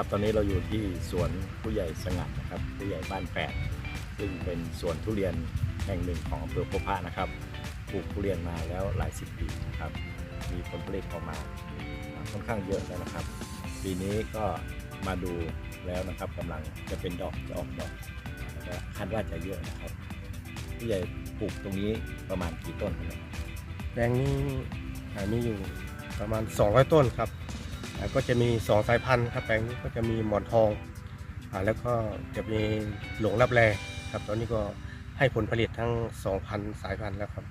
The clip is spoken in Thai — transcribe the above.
ครับ ตอนนี้เราอยู่ที่สวนผู้ใหญ่สงัดนะครับ ผู้ใหญ่บ้านแปดซึ่งเป็นสวนทุเรียนแห่งหนึ่งของอำเภอพบพระนะครับปลูกทุเรียนมาแล้วหลายสิบปีนะครับ มีผลผลิตออกมาค่อนข้างเยอะแล้วนะครับ ปีนี้ก็มาดูแล้วนะครับกำลังจะเป็นดอกจะออกดอกแล้วก็คาดว่าจะเยอะนะครับ ผู้ใหญ่ปลูกตรงนี้ประมาณกี่ต้นครับแปลงนี้มีอยู่ประมาณ 200 ต้นครับ ก็จะมี 2 สายพันธุ์ครับแปลงนี้ก็จะมีหมอนทองอแล้วก็จะมีหลงรับแรครับตอนนี้ก็ให้ผลผลิตทั้ง 2,000 สายพันธุ์แล้วครับ